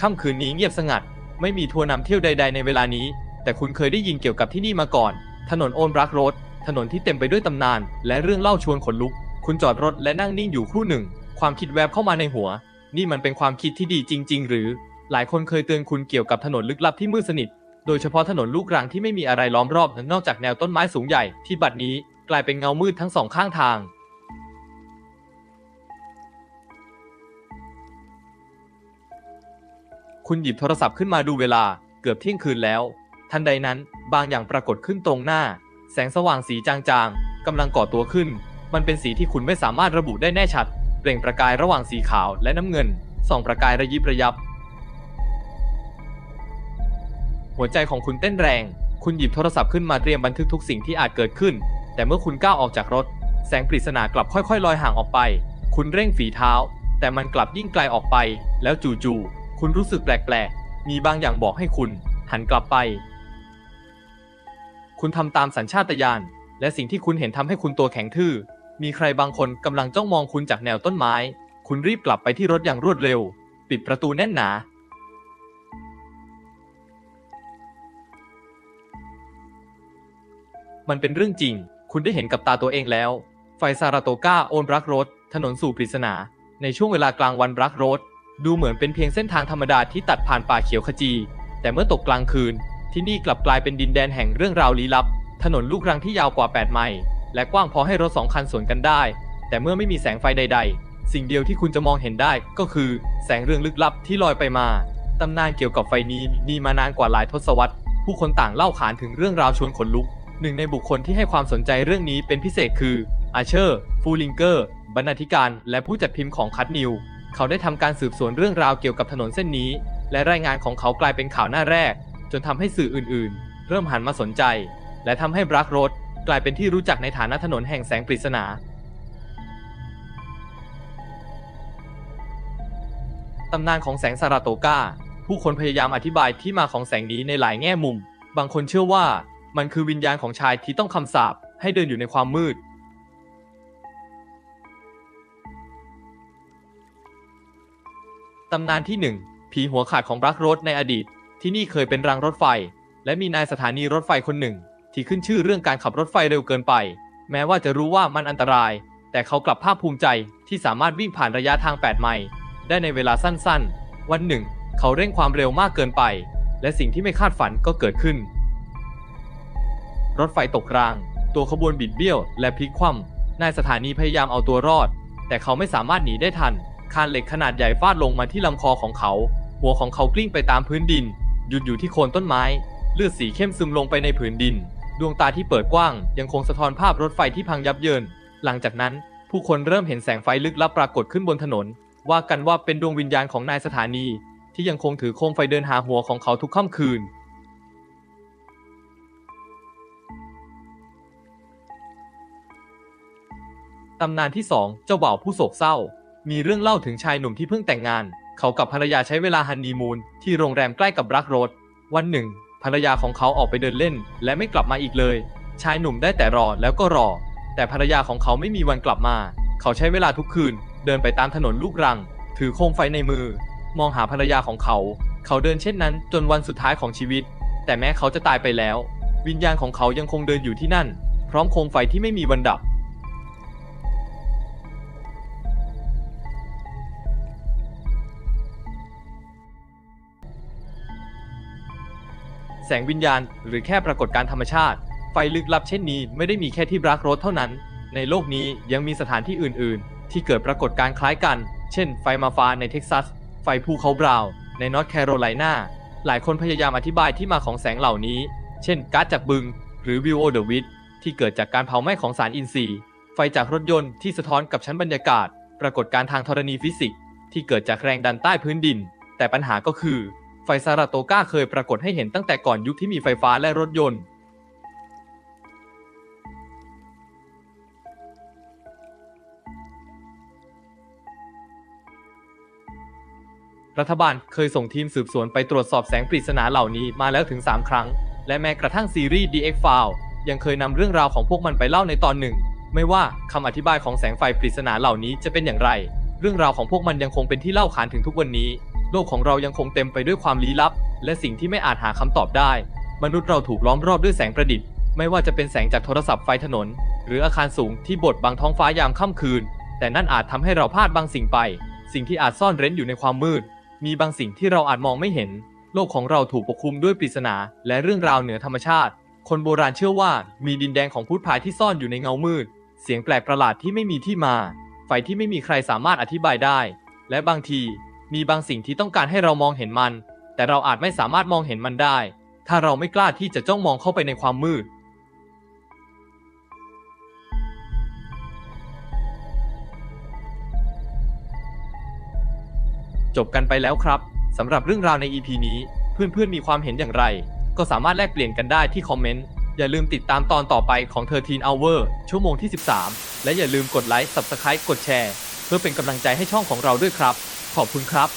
ค่ำคืนนี้เงียบสงัด ไม่มีทัวร์นำเที่ยวใด ๆ ในเวลานี้ แต่คุณเคยได้ยินเกี่ยวกับที่นี่มาก่อน ถนนโอนรักรดถนนที่เต็มไปด้วยตำนาน และเรื่องเล่าชวนขนลุก คุณจอดรถและนั่งนิ่งอยู่ครู่หนึ่ง ความคิดแวบเข้ามาในหัว นี่มันเป็นความคิดที่ดีจริง ๆ หรือ หลายคนเคยเตือนคุณเกี่ยวกับถนนลึกลับที่มืดสนิท โดยเฉพาะถนนลูกรังที่ไม่มีอะไรล้อมรอบนอกจากแนวต้นไม้สูงใหญ่ที่บัดนี้กลายเป็นเงามืดทั้งสองข้างทาง คุณหยิบโทรศัพท์ขึ้นมาดูเวลาเกือบเที่ยงคืนแล้ว ทันใดนั้นบางอย่างปรากฏขึ้นตรงหน้า แสงสว่างสีจางๆกำลังก่อตัวขึ้น มันเป็นสีที่คุณไม่สามารถระบุได้แน่ชัด เปล่งประกายระหว่างสีขาวและน้ำเงินส่องประกายระยิบระยับ หัวใจของคุณเต้นแรง คุณหยิบโทรศัพท์ขึ้นมาเตรียมบันทึกทุกสิ่งที่อาจเกิดขึ้น แต่เมื่อคุณก้าวออกจากรถ แสงปริศนากลับค่อยๆลอยห่างออกไป คุณเร่งฝีเท้า แต่มันกลับยิ่งไกลออกไป แล้วจู่ๆ คุณรู้สึกแปลกๆ มีบางอย่างบอกให้คุณ หันกลับไป คุณทำตามสัญชาตญาณและสิ่งที่คุณเห็นทำให้คุณตัวแข็งทื่อ มีใครบางคนกำลังจ้องมองคุณจากแนวต้นไม้ คุณรีบกลับไปที่รถอย่างรวดเร็ว ปิดประตูแน่นหนา มันเป็นเรื่องจริง คุณได้เห็นกับตาตัวเองแล้ว ไฟซาราโตกาโอนรักโรดถนนสู่ปริศนา ในช่วงเวลากลางวันรักโรด ดูเหมือนเป็นเพียงเส้นทางธรรมดาที่ตัดผ่านป่าเขียวขจี แต่เมื่อตกกลางคืน ที่นี่กลับกลายเป็นดินแดนแห่งเรื่องราวลี้ลับ ถนนลูกรังที่ยาวกว่า 8 ไมล์และกว้างพอให้รถสองคันสวนกันได้ แต่เมื่อไม่มีแสงไฟใด ๆ สิ่งเดียวที่คุณจะมองเห็นได้ก็คือ แสงเรืองลึกลับที่ลอยไปมาตำนานเกี่ยวกับไฟนี้มีมานานกว่าหลายทศวรรษ ผู้คนต่างเล่าขานถึงเรื่องราวชวนขนลุก หนึ่งในบุคคลที่ให้ความสนใจเรื่องนี้เป็นพิเศษคืออาเชอร์ ฟูลิงเกอร์ บรรณาธิการ และผู้จัดพิมพ์ของคัตนิว เขาได้ทำการสืบสวนเรื่องราวเกี่ยวกับถนนเส้นนี้ และรายงานของเขากลายเป็นข่าวหน้าแรก จนทำให้สื่ออื่นๆ เริ่มหันมาสนใจ และทำให้บรักรดกลายเป็นที่รู้จักในฐานะถนนแห่งแสงปริศนาตำนานของแสงซาราโตกาผู้คนพยายามอธิบายที่มาของแสงนี้ในหลายแง่มุม บางคนเชื่อว่ามันคือวิญญาณของชายที่ต้องคำสาปให้เดินอยู่ในความมืด ตำนานที่หนึ่งผีหัวขาดของบรักโรดในอดีต ที่นี่เคยเป็นรางรถไฟ และมีนายสถานีรถไฟคนหนึ่ง ที่ขึ้นชื่อเรื่องการขับรถไฟเร็วเกินไป แม้ว่าจะรู้ว่ามันอันตราย แต่เขากลับภาคภูมิใจที่สามารถวิ่งผ่านระยะทาง 8 ไมล์ได้ในเวลาสั้นๆ วันหนึ่ง เขาเร่งความเร็วมากเกินไป และสิ่งที่ไม่คาดฝันก็เกิดขึ้น รถไฟตกราง ตัวขบวนบิดเบี้ยว และพลิกคว่ำนายสถานีพยายามเอาตัวรอด แต่เขาไม่สามารถหนีได้ทัน คานเหล็กขนาดใหญ่ฟาดลงมาที่ลำคอของเขา หัวของเขากลิ้งไปตามพื้นดิน หยุดอยู่ที่โคนต้นไม้ เลือดสีเข้มซึมลงไปในผืนดิน ดวงตาที่เปิดกว้างยังคงสะท้อนภาพรถไฟที่พังยับเยิน หลังจากนั้น ผู้คนเริ่มเห็นแสงไฟลึกลับปรากฏขึ้นบนถนน ว่ากันว่าเป็นดวงวิญญาณของนายสถานี ที่ยังคงถือโคมไฟเดินหาหัวของเขาทุกค่ำคืนตำนานที่ 2 เจ้าบ่าวผู้โศกเศร้า มีเรื่องเล่าถึงชายหนุ่มที่เพิ่งแต่งงาน เขากับภรรยาใช้เวลาฮันนีมูนที่โรงแรมใกล้กับรักโรด วันหนึ่ง ภรรยาของเขาออกไปเดินเล่น และไม่กลับมาอีกเลย ชายหนุ่มได้แต่รอแล้วก็รอ แต่ภรรยาของเขาไม่มีวันกลับมา เขาใช้เวลาทุกคืน เดินไปตามถนนลูกรัง ถือโคมไฟในมือ มองหาภรรยาของเขา เขาเดินเช่นนั้นจนวันสุดท้ายของชีวิต แต่แม้เขาจะตายไปแล้ว วิญญาณของเขายังคงเดินอยู่ที่นั่น พร้อมโคมไฟที่ไม่มีวันดับ แสงวิญญาณ หรือแค่ปรากฏการธรรมชาติ ไฟลึกลับเช่นนี้ไม่ได้มีแค่ที่บรักโรดเท่านั้น ในโลกนี้ยังมีสถานที่อื่น ๆ ที่เกิดปรากฏการคล้ายกัน เช่น ไฟมาฟาในเท็กซัส ไฟภูเขาบราวน์ในนอร์ทแคโรไลนาหลายคนพยายามอธิบายที่มาของแสงเหล่านี้ เช่นก๊าซจากบึง หรือวิวโอเดวิดที่เกิดจากการเผาไหม้ของสารอินทรีย์ ไฟจากรถยนต์ที่สะท้อนกับชั้นบรรยากาศ ปรากฏการทางธรณีฟิสิกส์ที่เกิดจากแรงดันใต้พื้นดิน แต่ปัญหาก็คือ ไฟซาราโตกาเคยปรากฏให้เห็นตั้งแต่ก่อนยุคที่มีไฟฟ้าและรถยนต์ รัฐบาลเคยส่งทีมสืบสวนไปตรวจสอบแสงปริศนาเหล่านี้มาแล้วถึง 3 ครั้ง และแม้กระทั่งซีรีส์ DX File ยังเคยนำเรื่องราวของพวกมันไปเล่าในตอนหนึ่ง ไม่ว่าคำอธิบายของแสงไฟปริศนาเหล่านี้จะเป็นอย่างไร เรื่องราวของพวกมันยังคงเป็นที่เล่าขานถึงทุกวันนี้ โลกของเรายังคงเต็มไปด้วยความลี้ลับ และสิ่งที่ไม่อาจหาคำตอบได้ มนุษย์เราถูกล้อมรอบด้วยแสงประดิษฐ์ ไม่ว่าจะเป็นแสงจากโทรศัพท์ไฟถนน หรืออาคารสูงที่บดบังท้องฟ้ายามค่ำคืน แต่นั่นอาจทำให้เราพลาดบางสิ่งไป สิ่งที่อาจซ่อนเร้นอยู่ในความมืด มีบางสิ่งที่เราอาจมองไม่เห็น โลกของเราถูกปกคลุมด้วยปริศนา และเรื่องราวเหนือธรรมชาติ คนโบราณเชื่อว่ามีดินแดงของพุทธพายที่ซ่อนอยู่ในเงามืด เสียงแปลกประหลาดที่ไม่มีที่มา ไฟที่ไม่มีใครสามารถอธิบายได้ และบางที มีบางสิ่งที่ต้องการให้เรามองเห็นมัน แต่เราอาจไม่สามารถมองเห็นมันได้ ถ้าเราไม่กล้าที่จะจ้องมองเข้าไปในความมืด จบกันไปแล้วครับสำหรับเรื่องราวใน EP นี้ เพื่อนๆมีความเห็นอย่างไร ก็สามารถแลกเปลี่ยนกันได้ที่คอมเมนต์อย่าลืมติดตามตอนต่อไปของ 13 Hour ชั่วโมงที่ 13 และอย่าลืมกดไลค์ Subscribe กดแชร์ เพื่อเป็นกำลังใจให้ช่องของเราด้วยครับ ขอบคุณครับ